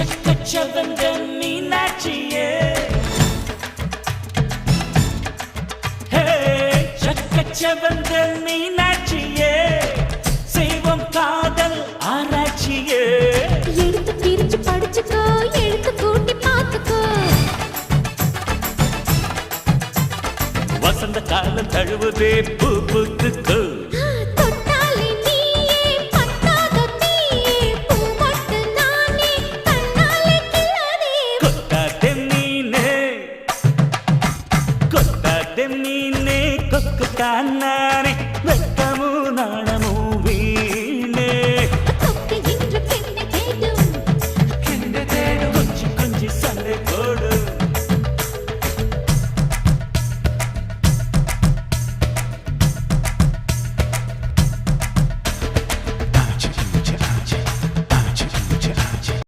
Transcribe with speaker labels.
Speaker 1: செக்கச்சவந்த மீனாட்சியே ஹே, செக்கச்சவந்த மீனாட்சியே செய்வோம் காதல் ஆராய்ச்சியே
Speaker 2: எடுத்து பிரிச்சு படிச்சுக்கோ எழுத்து கூட்டி பார்த்துக்கோ
Speaker 1: வசந்த காலம் தழுவுதே பூ ಕಡೆ ನೀನೇ ಕೊಕ್ಕು ಕಾನಾನೆ